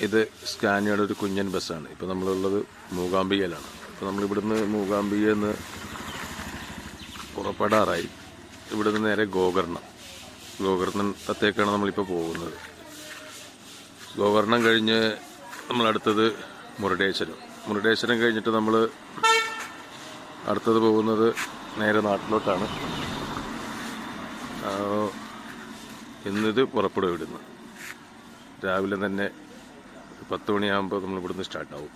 ഇത് സ്കാനിയുടെ ഒരു കുഞ്ഞൻ ബസ്സാണ്. ഇപ്പോൾ നമ്മളുള്ളത് മൂകാംബികയിലാണ്. അപ്പോൾ നമ്മളിവിടുന്ന് മൂകാംബികയിൽ നിന്ന് പുറപ്പെടാറായി. ഇവിടുന്ന് നേരെ ഗോകർണം. ഗോകർണത്തേക്കാണ് നമ്മളിപ്പോൾ പോകുന്നത്. ഗോകർണം കഴിഞ്ഞ് നമ്മളടുത്തത് മുരുടേശ്വരം. മുരുടേശ്വരം കഴിഞ്ഞിട്ട് നമ്മൾ അടുത്തത് പോകുന്നത് നേരെ നാട്ടിലോട്ടാണ്. ഇന്നിത് പുറപ്പെടും ഇവിടുന്ന് രാവിലെ തന്നെ പത്ത് മണിയാകുമ്പോൾ നമ്മൾ ഇവിടുന്ന് സ്റ്റാർട്ടാവും.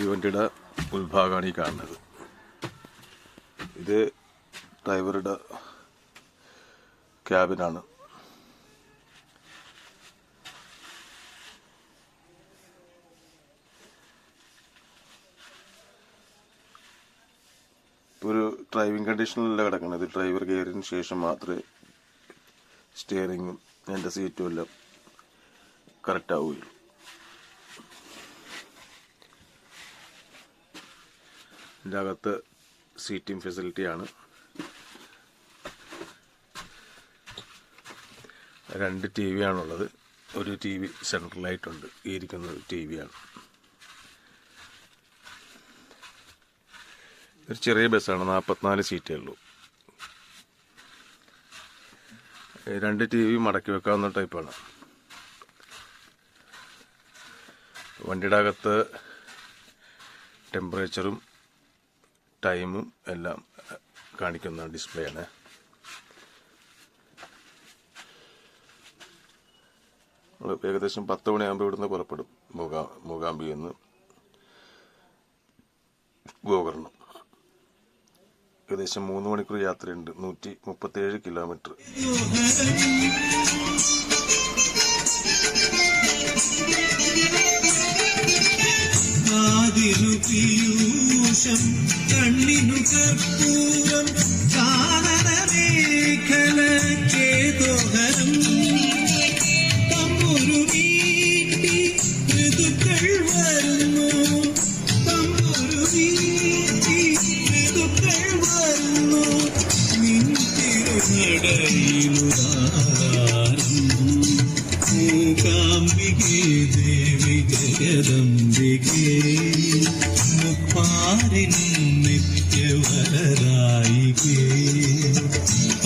ഈ വണ്ടിയുടെ ഉൾഭാഗമാണ് ഈ കാണുന്നത്. ഇത് ഡ്രൈവറുടെ ക്യാബിനാണ്. ഒരു ഡ്രൈവിംഗ് കണ്ടീഷനിലല്ല കിടക്കുന്നത്. ഡ്രൈവർ കയറിയതിന് ശേഷം മാത്രമേ സ്റ്റിയറിങ്ങും എന്റെ സീറ്റും എല്ലാം കറക്റ്റ് ആവുകയുള്ളൂ. ഇതിന്റെ അകത്ത് സീറ്റിംഗ് ഫെസിലിറ്റിയാണ് രണ്ട് ടി വി ആണുള്ളത്. ഒരു ടി വി സെൻട്രലായിട്ടുണ്ട് ഈ ഇരിക്കുന്ന ടി വി ആണ്. ഒരു ചെറിയ ബസ്സാണ് നാൽപ്പത്തിനാല് സീറ്റേ ഉള്ളൂ. രണ്ട് ടി വി മടക്കി വെക്കാവുന്ന ടൈപ്പാണ്. വണ്ടിയുടെ അകത്ത് ടെമ്പറേച്ചറും ടൈമും എല്ലാം കാണിക്കുന്ന ഡിസ്പ്ലേ ആണ്. നമ്മൾ ഏകദേശം പത്ത് മണിയാകുമ്പോൾ ഇവിടുന്ന് പുറപ്പെടും. മൂകാ മൂകാംബിയിൽ നിന്ന് ഗോകർണം. ഏകദേശം മൂന്ന് മണിക്കൂർ യാത്രയുണ്ട്. നൂറ്റി മുപ്പത്തേഴ് കിലോമീറ്റർ. കാതിനു കണ്ണിനു കർപ്പൂരം ദേവി ജഗദംബികേ മുപ്പാരിൻ നിത്യവരദായികേ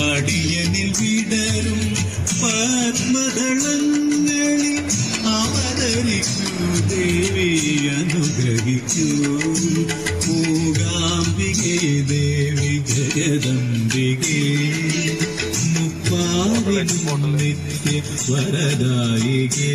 അടിയനിൽ വിടരും പത്മദളങ്ങളിൽ അവതരിക്കൂ ദേവി അനുഗ്രഹിക്കൂ. മൂകാംബികേ ദേവി ജഗദംബികേ മുപ്പാരിനും നിത്യ വരദായികേ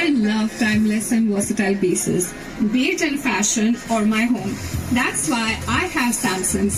I love timeless and versatile pieces, be it in fashion or my home. That's why I have Samsung's